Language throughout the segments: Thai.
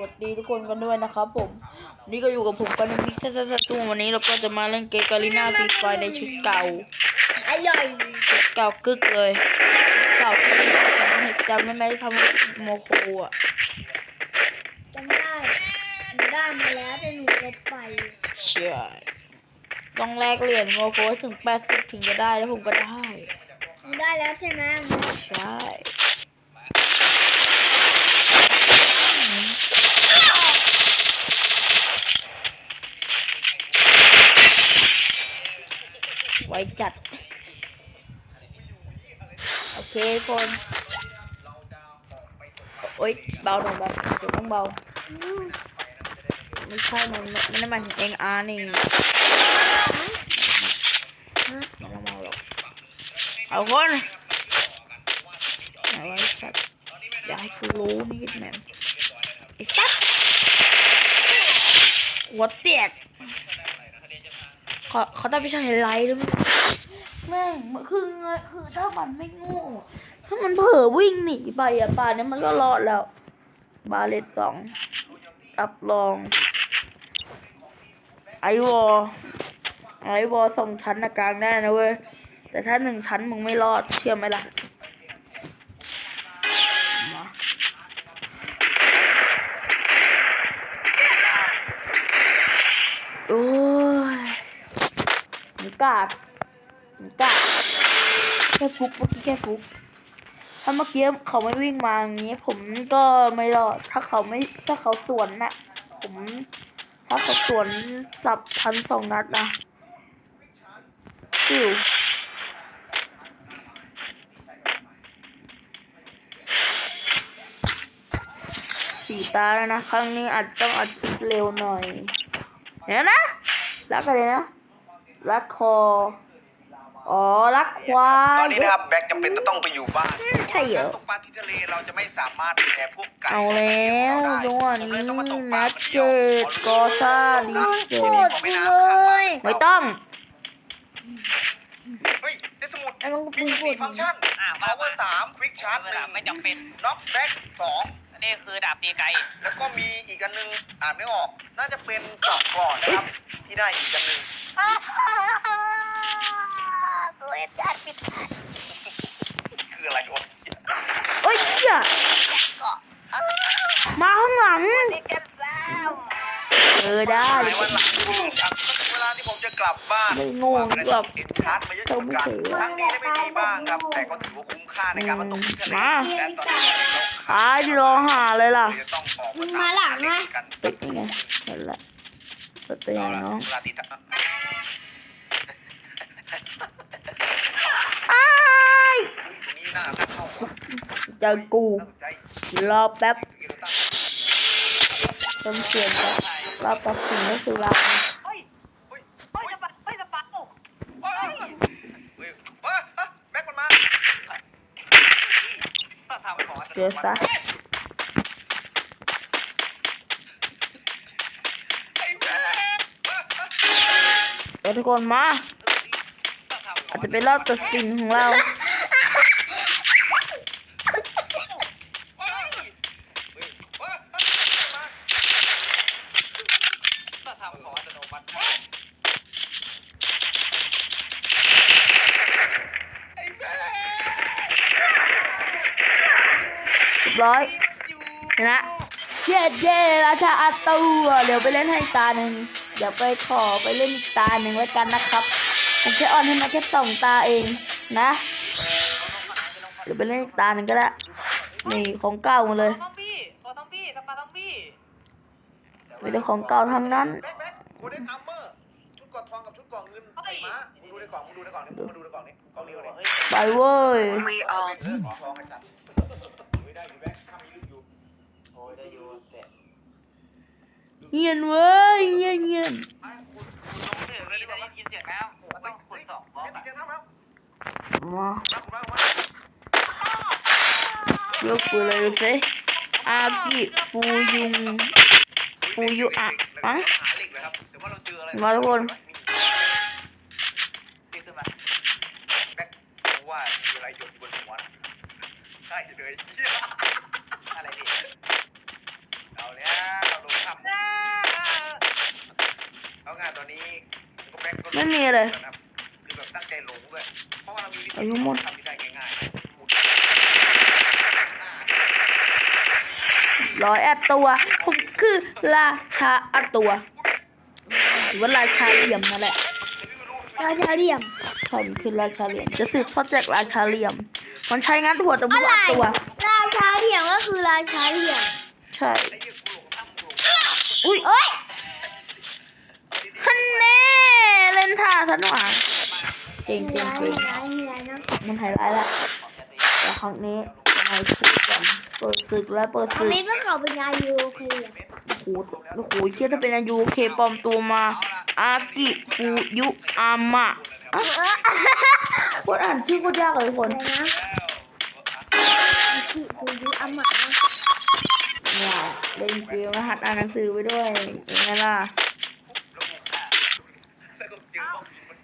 วัสดีทุกคนกันด้วยนะครับผม นี่ก็อยู่กับผมกันในมิกซ์ซัสตูวันนี้เราก็จะมาเล่นเกมกาลิน่าฟรีไฟในชุดเก่าอร่อยชุดเก่ากึกเลยเก่าที่จำไม่จำได้ไหมที่ทำโมโคอะจำได้หนูได้มาแล้วแต่หนูลบไปเชื่อต้องแลกเหรียญโมโคให้ถึง80ถึงจะได้แล้วผมก็ได้หนูได้แล้วใช่ไหมใช่ ไว้จัด โอเคคนโอ๊ยเบาหน่อยเบาเดี๋ยวต้องเบา ไม่ใช่มันมันไม่ได้มาเองอาร์นี่ม่ต้องเมาหรอกเอาคนเอาไว้สัตว์อย่าให้กูรู้นี่แม่งไอ้สัตว์หัวเตียกเขาเขาต้องไปใช้ไฮไลท์ด้วยมั้ย แม่งคือไงคือถ้ามันไม่โง่ถ้ามันเผลอวิ่งหนีไปอะป่านนี้มันก็รอดแล้ว บาเลตสองรับรอง ไอวอลไอวอลสองชั้นนะกลางได้นะเว้ย แต่ถ้าหนึ่งชั้นมึงไม่รอด เชื่อไหมล่ะโอ้ยหมูกาด กาแค่ฟุกเมื่อกี้แค่ฟุกถ้าเมื่อกี้เขาไม่วิ่งมาอย่างนี้ ผมก็ไม่รอดถ้าเขาไม่ถ้าเขาสวนน่ะ ผม ถ้าเขาสวนสับพันสองนัดนะซิวสี่ตาแล้วนะ ครั้งนี้อาจจะต้องอัดเร็วหน่อยเดี๋ยนะ รักอะไรนะ รักคอ อ๋อรักควาตอยนนี้นะครับแบ็คจำเป็นจะต้องไปอยู่บ้านใช่เหรอการตกปลาที่ทะเลเราจะไม่สามารถดูแลพวกไก่เอาแล้วจังหวะผมนี้เลยต้องมาตกปแมลาทคนเจเดียวดกอซ่าดีเซโกรลธกูเลยไม่ต้องเฮ้ยได้สมุดไอ้น้องมีพูดสี่ฟังก์ชันอ่าว่า power สามควิกชาร์จหนึ่งไม่จำเป็นน็อกแบ็คสองอันนี้คือดาบตีไกลแล้วก็มีอีกอันหนึงอ่านไม่ออก น่าจะเป็นสอบก่อนนะครับ ที่ได้อีกอันหนึง ตัวเอฟจัดปิดคืออะไรวะเอ้ยเหี้ยมาข้างหลังเออได้หลายวันหลังครับก็ถึงเวลาที่ผมจะกลับบ้านไม่ง่วงกระหรอกติดชาร์จมาเยอะเหมือนกันทั้งดีและไม่ดีบ้างครับ แต่ก็ถือว่าคุ้มค่าในการมาตกที่ทะเลและตอนนี้เราตายรอหาเลยล่ะจะต้องมาหล่นกันเป็นยังไงเห็นแหละเป็นยังไงละน้อง เวลาติดอะอ้ายตรงนี้น่าจะเจอกูรอแป๊บสกิลตั้งเติมเสียงแป๊บรอแป๊บถึงก็คือเราเฮ้ยเฮ้ยเฮ้ยสปักเฮ้ยสปักโอ้เฮ้ยเฮ้ยเฮ้ยเฮ้ยแบ็คมันมาถ้าทำขอเจอซะไอ้แบ็คเดี๋ยวทุกคนมา อาจจะเป็นรอบตัดสินของเราถ้าทำขออัตโนมัติไอ้แบ็คเรียบร้อยชนะเย้เย้ราชาอาตูเดี๋ยวไปเล่นให้ตาหนึ่งเดี๋ยวไปขอไปเล่นอีกตาหนึ่งไว้กันนะครับ ผมแค่ออนให้มาแค่สองตาเองนะเดี๋ยวไปเล่นตาหนึ่งก็ได้นี่ของเก่ามาเลยต้องบี้ขอต้องบี้สปักต้องบี้มีแต่ของเก่าทั้งนั้นโคเดนอัมเมอร์ชุดกอดทองกับชุดเกอดเงินไอ้ม้ามึงดูในกล่องมึงดูในกล่องนี่มึงมาดูในกล่องนี่กล่องนี้เลยไปเว้ยม่เอออของทองไอ้สัตว์อยู่ได้อยู่แบ็คถ้ามีลึกอยู่โอ้ได้อยู่แต่เงียนเว้ยเงียนเงียน มากปืนเลยดูสิอาบิฟูยุงฟูยุอะมั้มาทุกคนว่ามีอะไรหยดบนหัวใช่เลยอะไรนี่เอาแล้วเราลงทำเอางานตอนนี้ไม่มีเลย ร้อยอัดตัว ผมคือราชาอัดตัวหรือว่าราชาเหลี่ยมนั่นแหละราชาเหลี่ยมใช่มันคือราชาเหลี่ยม จะสืบทอดจากราชาเหลี่ยม มันใช้งัดหัวแต่อะบุไรอัดตัว ราชาเหลี่ยมก็คือราชาเหลี่ยม ใช่ไอ้เหี้ยกูหลงตั้งกูหลงอุ้ยเอ้ยฮันแน่เล่นท่าสนหว่างเก่งมีเก่งร้ายเก่มีงร้ายมีร้ายนะมันไฮไลท์ละแต่ครั้งนี้ยัง ไงพูดกันเปิดศึกแล้วเปิดอัศึนกนี้ก็เขาเป็นยายูเคลียร์โอ้โหโอ้โหเชื่อถ้าเป็นอายุเคปลอมตัวมา อากิฟูยุอามะอะคนอ่านชื่อโคตรยากเลยคนอะไรนะอิคิฟูยุอามาเนี่ยเล่นเกมแล้วหัดอ่านหนังสือไปด้วยยังไงล่ะแล้วก็เจอพวกมัน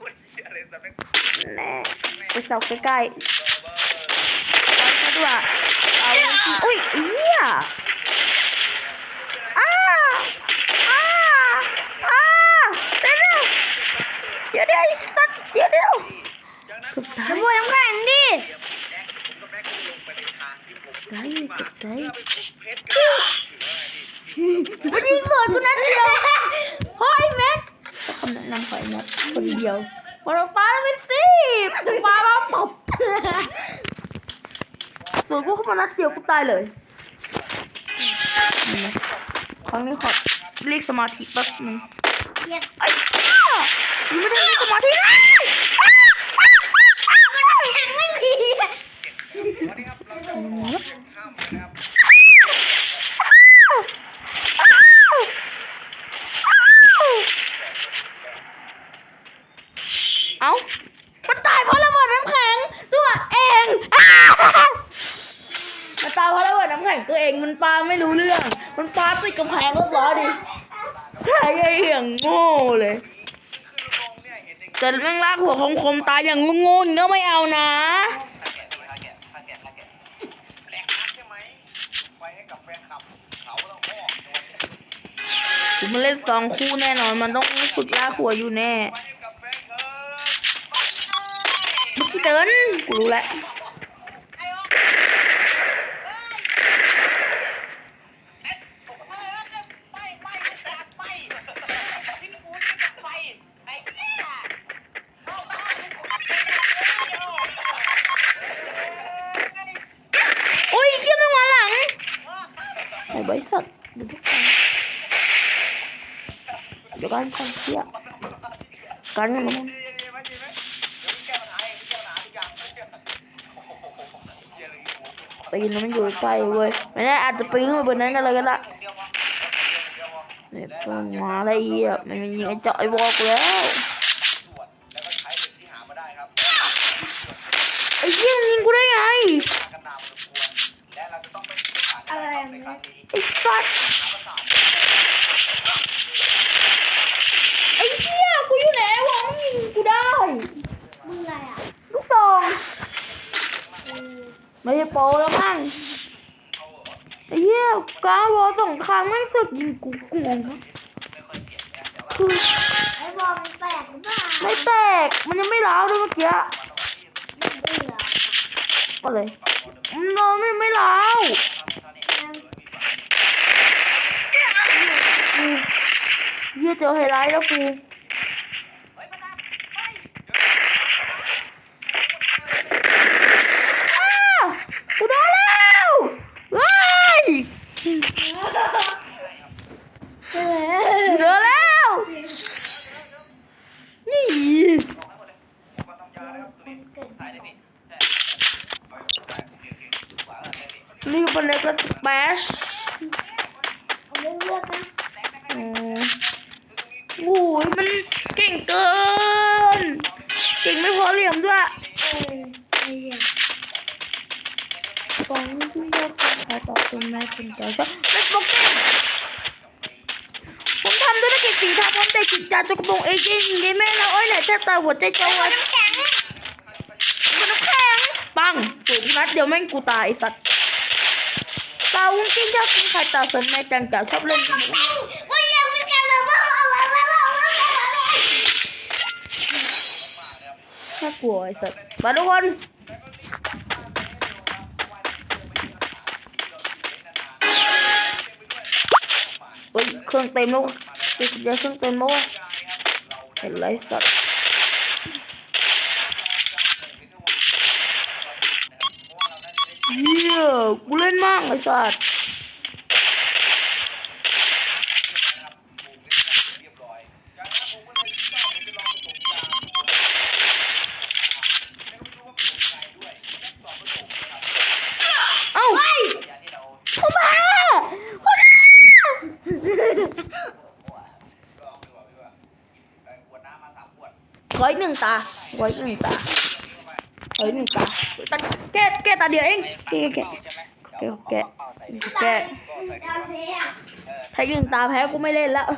คนเหี้ยอะไรแต่แม่งแน่ไปเสาใกล้ๆ ไปซะด้วยเอาที่อุ้ยเอี้ยอ้าอ้าอ้าเดี๋ยวเดี๋ยวเดี๋ยวไอ้สัตว์เดี๋ยวเดี๋ยวจากนั้นเกือบตาน้ำยบัวน้ำแข็งดิเดี๋ยวผมแม็กผมกับแม็กก็ลงไปในทางที่ผมได้ขึ้นมาได้เพื่อไปขุดเพชรกันอยู่แล้วไงพี่มันยิงสวนกูนัดเดียวเฮ้ยแม็กคำแนะนำของไอ้แม็กคนเดียวคนเอาปลาแล้วเป็นสิบปลามาตบ สวนกูเข้ามานัดเดียวกูตายเลยนี่นะครั้งนี้ขอเรียกสมาธิแป๊บนึงเรียกไอ้บ้ายังไม่ได้เรียกสมาธิเลย ไม่มี วันนี้ครับเราจะออกจากถ้ำนะครับ เอ้า มันตายเพราะระเบิดน้ำแข็งตัวเองอ้าวมันตายเพราะระเบิดน้ำแข็งตัวเอง มันปาไม่รู้เรื่อง มันปาติดกำแพงเรียบร้อยดิใช่ไอ้อย่างโง่เลย ขึ้นลงเนี่ยเห็นอย่าง แต่แม่งลากหัวคมคมๆตายอย่างโง่ๆก็ไม่เอานะ แหลกนัดใช่ไหมไปให้กับแฟนคลับ เขาต้องมอกในวันนี้ กูมาเล่นสองคู่แน่นอน มันต้องฝึกลาหัวอยู่แน่ไปให้กับแฟนคลับเมื่เดินกูรู้แล้ว โอ้ยเยี่ยมมาหลังไอ้บริษัท เดี๋ยวกันก่อนเที่ยกันกันมันดีดีไม่ได้เพราทุกอย่าปี๊ยเลยโอ้โหปีนมันอยู่ใกล้เว้ยไม่แน่อาจจะปีนขึ้นมาบนนั้นก็เลยก็ได้เนี่ยพวกมาอะไรเหี้ยมันมียิงไอ้เจาะไอ้บอกแล้วก็ใช้เหล็กที่หามาได้ครับ ไอ้เหี้ยยิงกูได้ไง มากันนานพอสมควรและเราจะต้องไปศึกษากันในครั้งนี้ ไอ้สัตว์ หาประสาท ไอ้เหี้ยกูอยู่ไหนวะมันยิงกูได้ มึงอะไรอะ ลูกซอง ไม่ใช่โปรแล้วมั้งไอ้เหี้ยกาวอสองครั้งไม่งสึกยิงกูกูงงมากคือไอ้บอลมันแปลกหรือเปล่าไม่แตก มันยังไม่ร้าวด้วยเมื่อกี้ไม่เบื่อก็เลยมันนอนไม่ไม่ร้าวอืมเหี้ยเจอไฮไลท์แล้วกูอ้ากูโดนแล้วเฮ้ย เออ เจอแล้ว นี่ รีบไปเลยก็สแปช เอาไม่เลือกนะ อืมโอ้ยมันเก่งเกิน เก่งไม่พอเหลี่ยมด้วย เออไอ้เหี้ย กองที่ยกใครต่อเป็นแม่ เป็นใจชอบเล่นโปเกมผมทำธุรกิจสีทาพร้อมใจจิตใจจกระบงเอเจนต์เกมแม่แล้วโอ้ยไหนแทบตายหัวใจจะวายน้ำแข็งมันน้ำแข็งปังสูงนัดเดี๋ยวแม่งกูตายไอ้สัตว์ตาวุ้งจิ้งชอบกินไข่ตาสนแม่จังจ๋าชอบเล่นโอ้ยเรียกมันกันเลยว่าเอาไว้ว่าเอาไว้ว่าเอาไว้น่ากลัวไอ้สัสมาทุกคน รื่องเต็มแล้วเดี๋ยวเครื่องเต็มแล้ววะเห็นไรสัตว์เยี่ยกูเล่นมากไอ้สัตว์เอ้า ยาที่เรา เข้ามาเข้ามาขออีกหนึ่งตาขออีกหนึ่งตาขออีกหนึ่งตาตาแก้แก้ตาเดียวเองแก้แก้แก้แก้เป้ถ้ายิงตาแพ้กูไม่เล่นแล้ว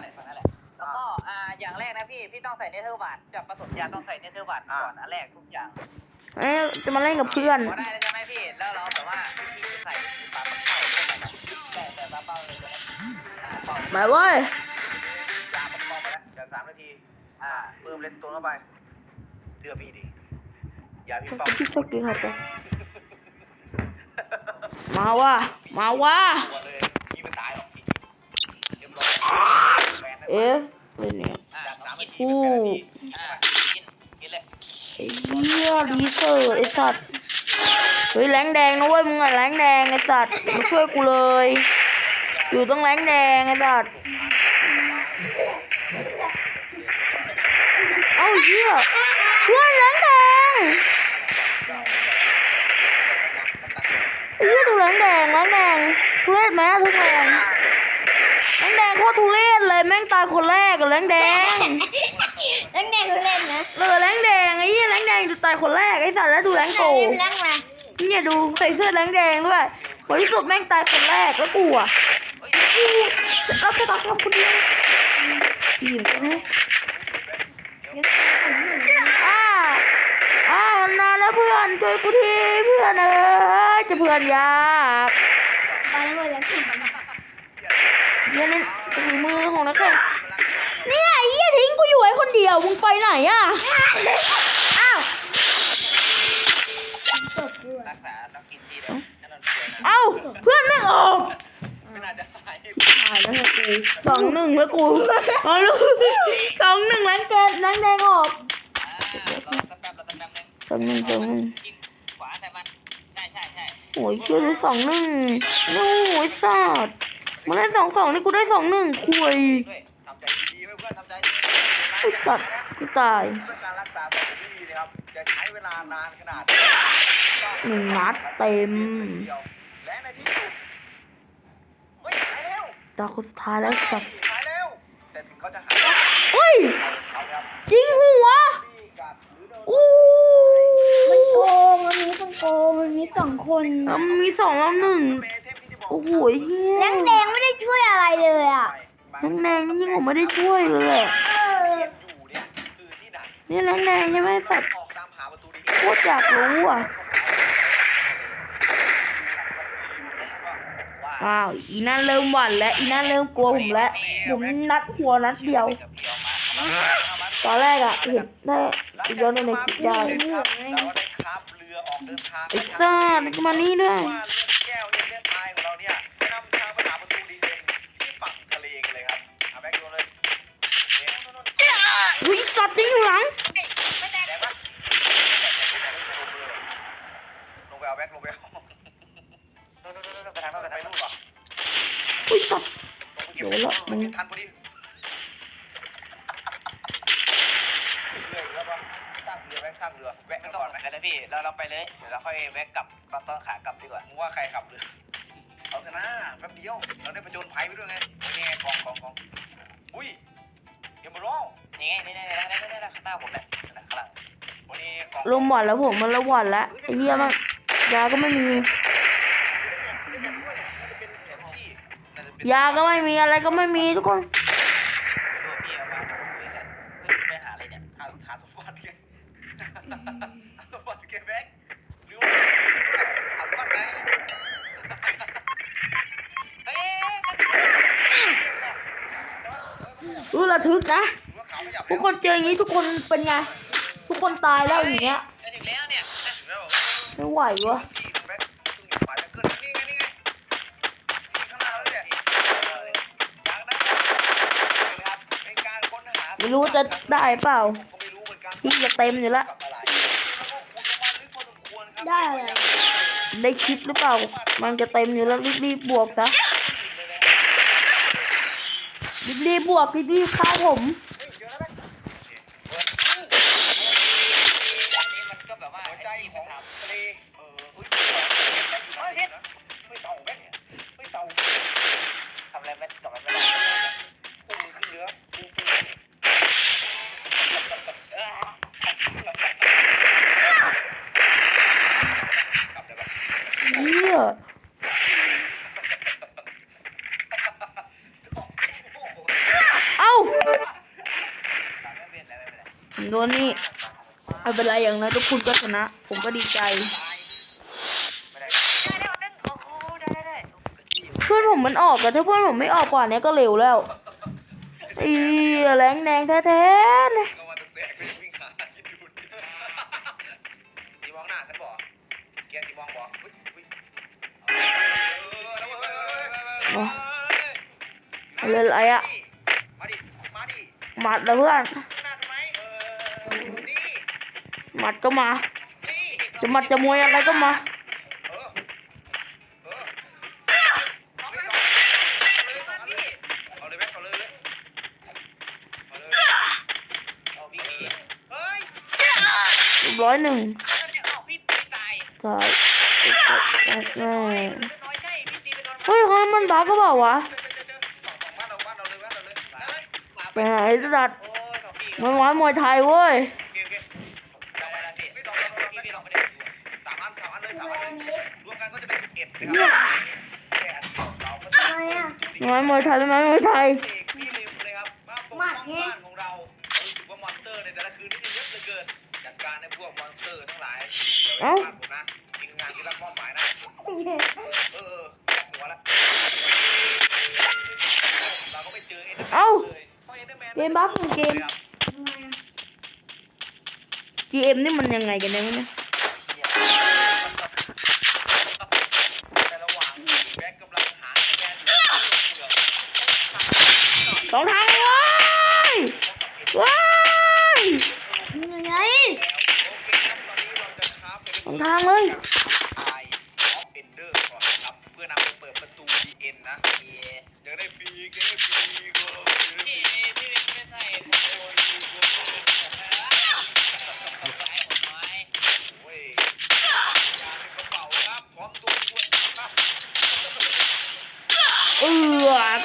แล้วก็อ่าอย่างแรกนะพี่พี่ต้องใส่เนเธอร์บาร์จับผสมยารต้องใส่เนเธอร์บาร์ก่อนอันแรกทุกอย่างเอ้ยจะมาเล่นกับเพื่อนพอได้ใช่ไหมพี่แล้วเราแต่ว่าพี่ใส่ปากเป้าแต่แต่ปากเป้าเลยมาเว้ยจากสามนาทีอ่าเพิ่มเลสโตนเข้าไป เชื่อพี่ดิอย่าพี่เป้าพี่ชอบกินครับจ้ะมาว่ะมาว่ะตัวเลยพี่ไม่ตายหรอกจริงเรียบร้อยแฟนนะเอ๊ะเล่นเนี่ยอ่าจากสามนาทีอู้เป็นแปดนาทีอ่ากินกินเลยไอ้เหี้ยรีเซิร์ชไอ้สัตว์เฮ้ยแรงแดงนะเว้ยมึงอะแรงแดงไอ้สัตว์มาช่วยกูเลย อยู่ต้องแรงแดงไอ้สัตว์เอ้าเหี้ยเพื่อนแรงแดง ไอ้เหี้ยดูแรงแดงแรงแดงทุเรศไหมอะทุกแรงแรงแดงโคตรทุเรศเลยแม่งตายคนแรกกับแรงแดงแล้วแดงเขาเล่นนะเออแรงแดงไอ้เหี้ยแรงแดงจะตายคนแรกไอ้สัตว์แล้วดูแรงโกเล่นแรงมาเนี่ยดูใส่เสื้อแรงแดงด้วยคนที่สุดแม่งตายคนแรกแล้วกูอะกูจะรับชะตากรรมคนเดียวอิ่มกันไหมอ้า อ้าวนานแล้วเพื่อนช่วยกูทีเพื่อนเออจะเพื่อนยากไปแล้วหมดแล้วเนี่ยนี่ถุงมือของนักแข่งเนี่ยไอ้เหี้ยทิ้งกูอยู่ไว้คนเดียวมึงไปไหนอะอ้าวรักษาต้องกินทีเดียวนั่นนั่นป่วยนะเอ้าเพื่อนไม่ออกไม่น่าจะหายตายแล้วกูสองหนึ่งแล้วกูเอลูกสองหนึ่งล้างแกนล้างแดงออกอ่ารอสักแป๊บรอสักแป๊บนึง สองหนึ่งสองหนึ่งกินขวาใส่มันใช่ใช่ใช่โอ้ยเชื่อเลยสองหนึ่งโอ้ยสัตว์มาเล่นสองสองนี่กูได้สองหนึ่งคุยด้วยทำใจดีๆไว้เพื่อนทำใจดีไอ้สัตว์กูตายเพื่อการรักษาสมดีนะครับจะใช้เวลานานขนาดหนึ่งนัดเต็มและในที่สุดเฮ้ยหายแล้วตาคนสุดท้ายแล้วไอ้สัตว์หายแล้วแต่ถึงเขาจะหายเฮ้ยเขาเนี่ยยิงหัวพี่กัดหรือ โดนอู้มันโกงมันมีคนโกงมันมีสองคนอะมีสองแล้วหนึ่งเมเทพที่จะบอกโอ้โหเฮียแดงแดงไม่ได้ช่วยอะไรเลยอะแรงแดงนี่ยิ่งผมไม่ได้ช่วยเลยอะเอออยู่เนี่ยคือที่ไหนนี่แรงแดงใช่ไหมสัตว์ออกตามหาประตูดีโคตรอยากรู้อะว่าอ้าวอีนั่นเริ่มหวั่นแล้วอีนั่นเริ่มกลัวผมแล้วผมนัดหัวนัดเดียวกับพี่เอามาเอามาตอนแรกอะเห็นได้อีกย้อนในในคลิปได้ อออกเดินทางไอ้ซ่าแล้วก็มานี่ด้วย ว่าเรื่องแก้วเนี่ยเรื่องพายของเราเนี่ยจะนำทางไปหาประตูดีเด่นที่ฝั่งทะเลกันเลยครับเอาแบงค์โยนเลยเอ๊ะโน่นโน่นโน่นอุ้ยสัตว์ติ้งอยู่หลัง แดงปะลงไปเอาแบงค์ลงไปเอาโน่นโน่นโน่นไปทางโน่นไปไปทางโน่นู่นนเหรออุ้ยสัตว์ลงไปเก็บมันทันพอดีเรือแล้วปะสร้าง เรือแบงค์สร้างเรือแวะไม่กันต้องก่อนไหมไปเลยพี่ เราเราไปเลย เดี๋ยวเราค่อยแวะกลับตอนตอนขากลับดีกว่า มึงว่าใครขับเรือเอาเถอะนะแป๊บเดียวเราได้ประจนภัยไปด้วยไงนี่ไงกองกองกองอุ้ยเดี๋ยวมาร้องนี่ไงนี่นี่นี่นี่นี่ข้างหน้าผมเนี่ยข้างหลังวันนี้กองลมหวั่นแล้วผมมันละหวั่นแล้วไอ้เหี้ยมันยาก็ไม่มีได้แบบด้วยเนี่ยน่าจะเป็นแผนที่น่าจะเป็น ยาก็ไม่มีอะไรก็ไม่มีทุกคน ดูพี่เอามาเดี๋ยวผมคุยกันเฮ้ยไปหาอะไรเนี่ย หาหาสมบัติไงหาสมบัติแกแบงค์หรือว่าหาสมบัติไง เฮ้ย รู้ระทึกนะหรือว่าขาวขยับทุกคนเจออย่างนี้ทุกคนเป็นไง ทุกคนตายแล้วอย่างเงี้ยจะถึงแล้วเนี่ยถึงแล้วไม่ไหววะที่แบ็คต้องอยู่ฝ่ายแบ็คเกิลนี่ไงนี่ไงนี่ข้างหน้าเราเนี่ยจากนั้นนะครับในการค้นหาไม่รู้จะได้เปล่าผมก็ไม่รู้เหมือนกันที่จะเต็มอยู่แล้วกับอะไรแล้วก็ขุดลงมาลึกพอสมควรครับได้อะไรได้คลิปหรือเปล่า มันจะเต็มอยู่แล้วรีบๆบวกซะ รีบๆบวกรีบๆฆ่าผม ผมโดนนี่ไม่เป็นไรอย่างนั้นทุกคุณก็ชนะ ผมก็ดีใจไม่ได้ได้ได้นึงโอ้โหได้ได้ได้เพื่อนผมมันออกแต่ถ้าเพื่อนผมไม่ออกก่อนเนี้ยก็เร็วแล้วอีแรงแดงแท้ๆเลยก็ว่าจะแสกไม่ได้วิ่งหาคิดดูดิตีมองหน้าฉันบอกเกียร์ตีมองบอกเฮ้ยเฮ้ยเออแล้วเว้ยเว้ยเว้ยเว้ยเอาเลยอะไรอะมาดิมาดิหมัดแล้วเพื่อน ข้างหน้าทำไมเออนี่ หมัดก็มา จะหมัดจะมวยอะไรก็มาร้อยหนึ่งแล้วเนี่ยเอาพี่ตีตายใช่แม่น้อยใช่พี่ตีไปโดนเฮ้ยเฮ้ยมันบ้าก็เปล่าวะไปไหนสัตว์มันร้อยมวยไทยเว้ย มกันก็จะเป็นสิบเอ็ดนะครับแค่อันเดียวเราก็จะทำไมอะร้อยมวยไทยเป็นไม้มวยไทย เอกพี่ริมเลยครับมาปกป้องบ้านของเรารู้สึกว่ามอนเตอร์ในแต่ละคืนนี่จะเยอะเหลือเกินจัดการในพวกมอนสเตอร์ทั้งหลายเดี๋ยวบ้านผมนะทีมงานที่รับมอบหมายนะ เออหัวละเราก็ไปเจอเอ็นเดอร์แมนเอ้าเลยพราะ Enderman เกมบั๊กของเกมทำไมอะ GM นี่มันยังไงกันเนี่ยเนี่ยแสองทางเลยเว้ยว้ายยังไงสองทางเลยไอออฟเอนเดอร์ก่อนครับเพื่อนำไปเปิดประตูดีเอ็นนะยังได้ฟรียังได้ฟรีก็ยังได้ฟพี่รี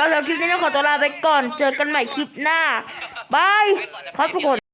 อก็แล้วคลิปนี้ต้องขอตัวลาไปก่อน เจอกันใหม่คลิปหน้าบายครับทุกคน